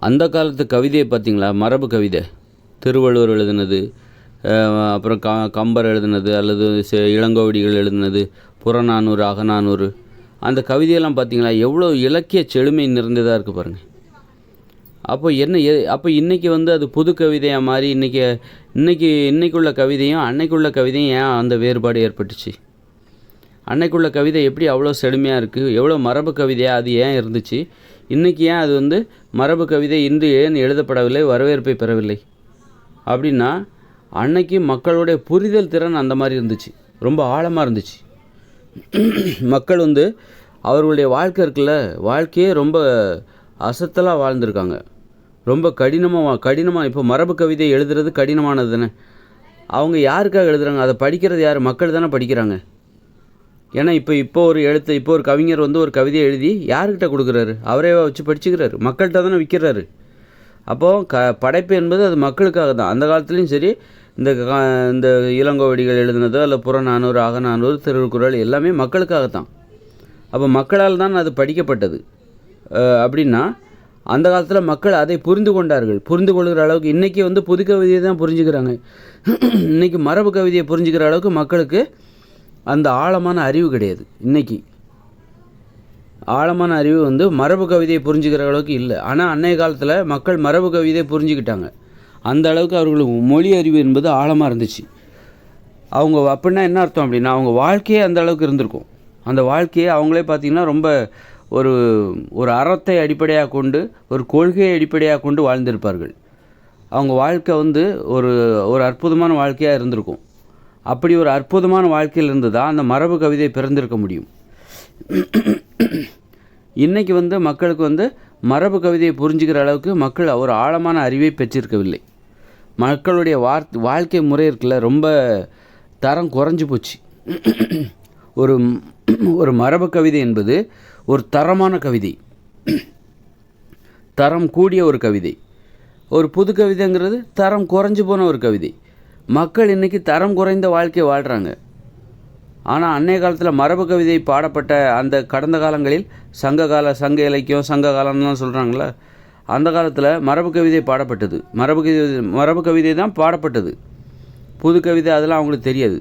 அந்த காலத்து கவிதையை பார்த்திங்களா? மரபு கவிதை. திருவள்ளுவர் எழுதினது அப்புறம் க கம்பர் எழுதினது அல்லது இளங்கோவடிகள் எழுதினது புறநானூறு அகநானூறு. அந்த கவிதையெல்லாம் பார்த்திங்களா? எவ்வளோ இலக்கிய செழுமை நிறைந்ததாக இருக்குது பாருங்கள் அப்போ என்ன எ- அப்போ இன்றைக்கி வந்து அது புது கவிதையாக மாதிரி இன்றைக்கி இன்றைக்கி இன்றைக்குள்ள கவிதையும் அன்னைக்குள்ள கவிதையும் ஏன் அந்த வேறுபாடு ஏற்பட்டுச்சு? அன்னைக்குள்ள கவிதை எப்படி அவ்வளோ செழுமையாக இருக்குது எவ்வளோ மரபு கவிதையாக அது ஏன் இருந்துச்சு? இன்றைக்கி ஏன் அது வந்து மரபு கவிதை இன்று ஏன் எழுதப்படவில்லை வரவேற்பை பெறவில்லை? அப்படின்னா அன்னைக்கு மக்களுடைய புரிதல் திறன் அந்த மாதிரி இருந்துச்சு. ரொம்ப ஆழமாக இருந்துச்சு. மக்கள் வந்து அவர்களுடைய வாழ்க்கை இருக்குல்ல வாழ்க்கையே ரொம்ப அசத்தலாக வாழ்ந்திருக்காங்க. ரொம்ப கடினமாக கடினமாக இப்போ மரபு கவிதை எழுதுறது கடினமானது தானே? அவங்க யாருக்காக எழுதுகிறாங்க அதை படிக்கிறது யார்? மக்கள் தானே படிக்கிறாங்க. ஏன்னா இப்போ இப்போ ஒரு எழுத்து இப்போ ஒரு கவிஞர் வந்து ஒரு கவிதையை எழுதி யார்கிட்ட கொடுக்குறாரு? அவரே வச்சு படிச்சுக்கிறாரு? மக்கள்கிட்ட தானே விற்கிறாரு அப்போது க படைப்பு என்பது அது மக்களுக்காக தான். அந்த காலத்துலேயும் சரி இந்த இந்த இளங்கோவடிகள் எழுதுனதோ இல்லை புறநானூறு அகநானூறு திருக்குறள் எல்லாமே மக்களுக்காக தான். அப்போ மக்களால் தான் அது படிக்கப்பட்டது. அப்படின்னா அந்த காலத்தில் மக்கள் அதை புரிந்து கொண்டார்கள். புரிந்து கொள்கிற அளவுக்கு இன்றைக்கி வந்து புது கவிதையை தான் புரிஞ்சுக்கிறாங்க. இன்றைக்கி மரபு கவிதையை புரிஞ்சுக்கிற அளவுக்கு மக்களுக்கு அந்த ஆழமான அறிவு கிடையாது இன்றைக்கி ஆழமான அறிவு வந்து மரபு கவிதையை புரிஞ்சுக்கிற அளவுக்கு இல்லை. ஆனால் அன்னைய காலத்தில் மக்கள் மரபு கவிதையை புரிஞ்சுக்கிட்டாங்க. அந்த அளவுக்கு அவர்களுக்கு மொழி அறிவு என்பது ஆழமாக இருந்துச்சு. அவங்க அப்படின்னா என்ன அர்த்தம் அப்படின்னா அவங்க வாழ்க்கையே அந்த அளவுக்கு இருந்திருக்கும். அந்த வாழ்க்கையை அவங்களே பார்த்தீங்கன்னா ரொம்ப ஒரு ஒரு அறத்தை அடிப்படையாக கொண்டு ஒரு கொள்கையை அடிப்படையாக கொண்டு வாழ்ந்திருப்பார்கள். அவங்க வாழ்க்கை வந்து ஒரு ஒரு அற்புதமான வாழ்க்கையாக இருந்திருக்கும். அப்படி ஒரு அற்புதமான வாழ்க்கையில் இருந்து தான் அந்த மரபு கவிதை பிறந்திருக்க முடியும். இன்றைக்கி வந்து மக்களுக்கு வந்து மரபு கவிதையை புரிஞ்சுக்கிற அளவுக்கு மக்கள் ஒரு ஆழமான அறிவை பெற்றிருக்கவில்லை. மக்களுடைய வார்த் வாழ்க்கை முறை இருக்குல்ல ரொம்ப தரம் குறைஞ்சி போச்சு. ஒரு ஒரு மரபு கவிதை என்பது ஒரு தரமான கவிதை. தரம் கூடிய ஒரு கவிதை. ஒரு புது கவிதைங்கிறது தரம் குறைஞ்சு போன ஒரு கவிதை. மக்கள் இன்னைக்கு தரம் குறைந்த வாழ்க்கை வாழ்கிறாங்க ஆனால் அன்னைய காலத்தில் மரபு கவிதை பாடப்பட்ட அந்த கடந்த காலங்களில் சங்க கால சங்க இலக்கியம் சங்க காலம்லாம் சொல்கிறாங்களே அந்த காலத்தில் மரபு கவிதை பாடப்பட்டது. மரபு கவிதை மரபு கவிதை தான் பாடப்பட்டது. புது கவிதை அதெல்லாம் அவங்களுக்கு தெரியாது.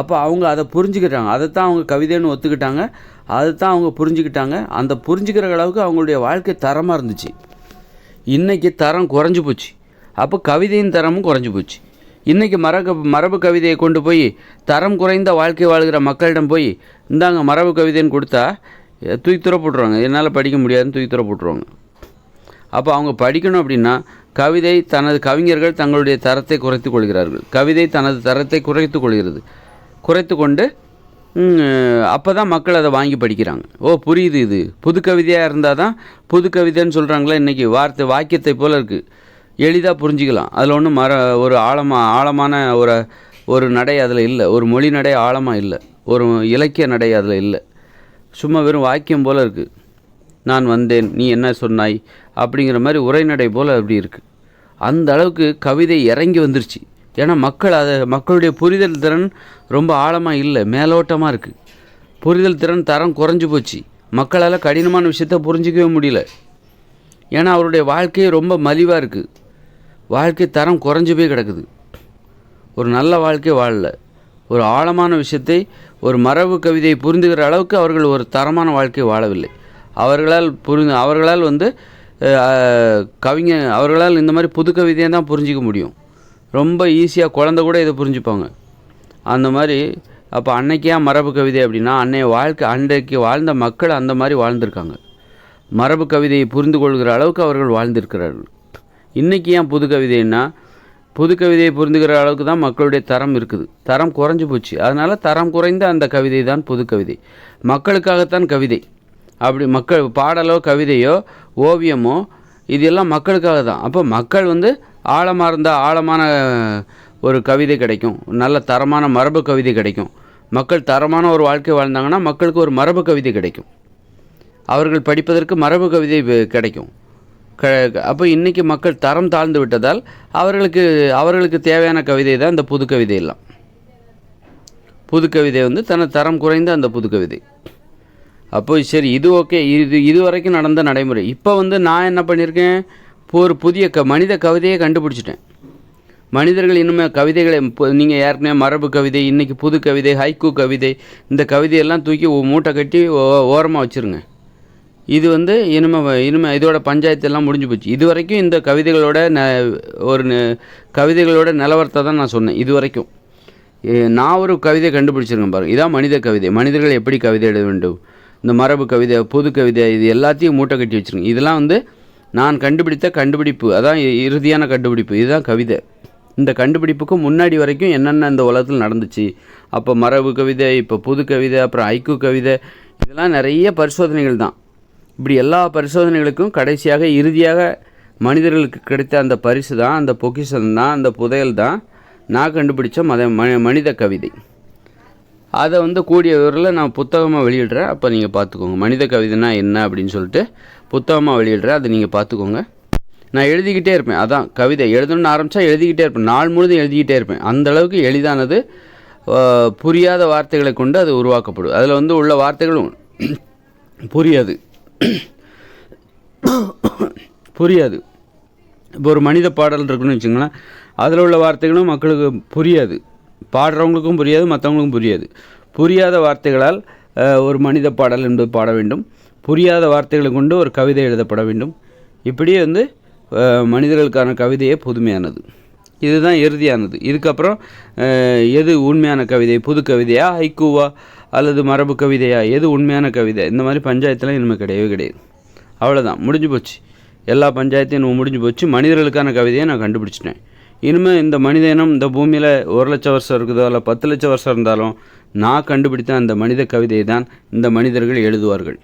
அப்போ அவங்க அதை புரிஞ்சுக்கிட்டாங்க. அதை தான் அவங்க கவிதைன்னு ஒத்துக்கிட்டாங்க. அதை தான் அவங்க புரிஞ்சுக்கிட்டாங்க. அந்த புரிஞ்சுக்கிற அளவுக்கு அவங்களுடைய வாழ்க்கை தரமாக இருந்துச்சு. இன்றைக்கி தரம் குறைஞ்சி போச்சு. அப்போ கவிதையின் தரமும் குறைஞ்சி போச்சு. இன்றைக்கி மரக மரபு கவிதையை கொண்டு போய் தரம் குறைந்த வாழ்க்கை வாழ்கிற மக்களிடம் போய் இந்தாங்க மரபு கவிதைன்னு கொடுத்தா எ, தூக்கி போட்டுருவாங்க என்னால் படிக்க முடியாதுன்னு தூக்கி போட்டுருவாங்க அப்போ அவங்க படிக்கணும் அப்படின்னா கவிதை தனது கவிஞர்கள் தங்களுடைய தரத்தை குறைத்து கொள்கிறார்கள். கவிதை தனது தரத்தை குறைத்து கொள்கிறது. குறைத்து கொண்டு அப்போ தான் மக்கள் அதை வாங்கி படிக்கிறாங்க. ஓ புரியுது இது. புது கவிதையாக இருந்தால் தான் புது கவிதைன்னு சொல்கிறாங்களே இன்றைக்கி வார்த்தை வாக்கியத்தை போல் இருக்குது எளிதாக புரிஞ்சிக்கலாம். அதில் ஒன்றும் மர ஒரு ஆழமாக ஆழமான ஒரு ஒரு நடை அதில் இல்லை. ஒரு மொழி நடை ஆழமாக இல்லை. ஒரு இலக்கிய நடை அதில் இல்லை. சும்மா வெறும் வாக்கியம் போல் இருக்குது நான் வந்தேன் நீ என்ன சொன்னாய்? அப்படிங்கிற மாதிரி உரைநடை போல் அப்படி இருக்குது அந்த அளவுக்கு கவிதை இறங்கி வந்துருச்சு. ஏன்னா மக்கள் அதை மக்களுடைய புரிதல் திறன் ரொம்ப ஆழமாக இல்லை மேலோட்டமாக இருக்குது புரிதல் திறன் தரம் குறைஞ்சு போச்சு. மக்களால் கடினமான விஷயத்த புரிஞ்சிக்கவே முடியல. ஏன்னா அவருடைய வாழ்க்கையே ரொம்ப மலிவாக இருக்குது வாழ்க்கை தரம் குறைஞ்சு போய் கிடக்குது. ஒரு நல்ல வாழ்க்கை வாழல. ஒரு ஆழமான விஷயத்தை ஒரு மரபு கவிதையை புரிந்துகிற அளவுக்கு அவர்கள் ஒரு தரமான வாழ்க்கை வாழவில்லை. அவர்களால் புரிந்து அவர்களால் வந்து அஹ், கவிஞர் அவர்களால் இந்த மாதிரி புது கவிதையை தான் புரிஞ்சிக்க முடியும். ரொம்ப ஈஸியாக குழந்த கூட இதை புரிஞ்சுப்பாங்க. அந்த மாதிரி அப்போ அன்னைக்கே மரபு கவிதை அப்படின்னா அன்னைய வாழ்க்கை அன்றைக்கு வாழ்ந்த மக்கள் அந்த மாதிரி வாழ்ந்திருக்காங்க. மரபு கவிதையை புரிந்து கொள்கிற அளவுக்கு அவர்கள் வாழ்ந்திருக்கிறார்கள். இன்றைக்கி ஏன் புது கவிதைன்னா புது கவிதையை புரிந்துக்கிற அளவுக்கு தான் மக்களுடைய தரம் இருக்குது. தரம் குறைஞ்சி போச்சு. அதனால் தரம் குறைந்த அந்த கவிதை தான் புது கவிதை மக்களுக்காகத்தான் கவிதை. அப்படி மக்கள் பாடலோ கவிதையோ ஓவியமோ இது எல்லாம் மக்களுக்காக தான். அப்போ மக்கள் வந்து ஆழமாக இருந்தால் ஆழமான ஒரு கவிதை கிடைக்கும். நல்ல தரமான மரபு கவிதை கிடைக்கும். மக்கள் தரமான ஒரு வாழ்க்கை வாழ்ந்தாங்கன்னா மக்களுக்கு ஒரு மரபு கவிதை கிடைக்கும். அவர்கள் படிப்பதற்கு மரபு கவிதை கிடைக்கும். க அப்போ இன்றைக்கி மக்கள் தரம் தாழ்ந்து விட்டதால் அவர்களுக்கு அவர்களுக்கு தேவையான கவிதை தான் இந்த புது கவிதை எல்லாம். புது கவிதை வந்து தன தரம் குறைந்த அந்த புது கவிதை. அப்போ சரி இது ஓகே இது இது வரைக்கும் நடந்த நடைமுறை. இப்போ வந்து நான் என்ன பண்ணியிருக்கேன் இப்போ ஒரு புதிய க மனித கவிதையை கண்டுபிடிச்சிட்டேன். மனிதர்கள் இன்னுமே கவிதைகளை நீங்கள் ஏற்கனவே மரபு கவிதை இன்றைக்கி புது கவிதை ஹைக்கூ கவிதை இந்த கவிதையெல்லாம் தூக்கி மூட்டை கட்டி ஓரமாக வச்சுருங்க. இது வந்து இனிமே இனிமே இதோட பஞ்சாயத்து எல்லாம் முடிஞ்சு போச்சு. இது வரைக்கும் இந்த கவிதைகளோட ந ஒரு ந- கவிதைகளோட நிலவரத்தை தான் நான் சொன்னேன். இது வரைக்கும். நான் ஒரு கவிதை கண்டுபிடிச்சிருக்கேன் பாருங்க. இதான் மனித கவிதை. மனிதர்கள் எப்படி கவிதை எழுத வேண்டும்? இந்த மரபு கவிதை புது கவிதை இது எல்லாத்தையும் மூட்டை கட்டி வச்சுருங்க இதெல்லாம் வந்து நான் கண்டுபிடித்த கண்டுபிடிப்பு. அதான் இ- இறுதியான கண்டுபிடிப்பு. இதுதான் கவிதை. இந்த கண்டுபிடிப்புக்கு முன்னாடி வரைக்கும் என்னென்ன இந்த உலகத்தில் நடந்துச்சு? அப்போ மரபு கவிதை இப்போ புது கவிதை அப்புறம் ஐக்கு கவிதை இதெல்லாம் நிறைய பரிசோதனைகள் தான். இப்படி எல்லா பரிசோதனைகளுக்கும் கடைசியாக இறுதியாக மனிதர்களுக்கு கிடைத்த அந்த பரிசு தான் அந்த பொக்கிஷம் தான் அந்த புதையல் தான் நான் கண்டுபிடிச்ச மத மனித கவிதை. அதை வந்து கூடிய விவரில் நான் புத்தகமாக வெளியிடுறேன். அப்போ நீங்கள் பார்த்துக்கோங்க. மனித கவிதைனா என்ன அப்படின்னு சொல்லிட்டு புத்தகமாக வெளியிடுறேன். அதை நீங்கள் பார்த்துக்கோங்க. நான் எழுதிக்கிட்டே இருப்பேன். அதான் கவிதை. எழுதணும்னு ஆரம்பித்தா எழுதிக்கிட்டே இருப்பேன். நாள் முழுதும் எழுதிக்கிட்டே இருப்பேன். அந்தளவுக்கு எளிதானது. புரியாத வார்த்தைகளை கொண்டு அது உருவாக்கப்படும் அதில் வந்து உள்ள வார்த்தைகளும் புரியாது. புரியாது. இப்போ ஒரு மனித பாடல் இருக்குன்னு வச்சுங்களேன் அதில் உள்ள வார்த்தைகளும் மக்களுக்கு புரியாது. பாடுறவங்களுக்கும் புரியாது மற்றவங்களுக்கும் புரியாது. புரியாத வார்த்தைகளால் ஒரு மனித பாடல் என்பது பாட வேண்டும். புரியாத வார்த்தைகளை கொண்டு ஒரு கவிதை எழுதப்பட வேண்டும். இப்படியே வந்து மனிதர்களுக்கான கவிதையே புதுமையானது. இதுதான் இறுதியானது. இதுக்கப்புறம் எது உண்மையான கவிதை? புது கவிதையா? ஹைக்கூவா? அல்லது மரபு கவிதையா? எது உண்மையான கவிதை? இந்த மாதிரி பஞ்சாயத்துலாம் இனிமேல் கிடையவே கிடையாது. அவ்வளோதான் முடிஞ்சு போச்சு. எல்லா பஞ்சாயத்தையும் நம்ம முடிஞ்சு போச்சு. மனிதர்களுக்கான கவிதையை நான் கண்டுபிடிச்சிட்டேன். இனிமேல் இந்த மனித இனம் இந்த பூமியில் ஒரு லட்சம் வருஷம் இருக்குதோ இல்லை பத்து லட்சம் வருஷம் இருந்தாலும் நான் கண்டுபிடித்த அந்த மனித கவிதையை தான் இந்த மனிதர்கள் எழுதுவார்கள்.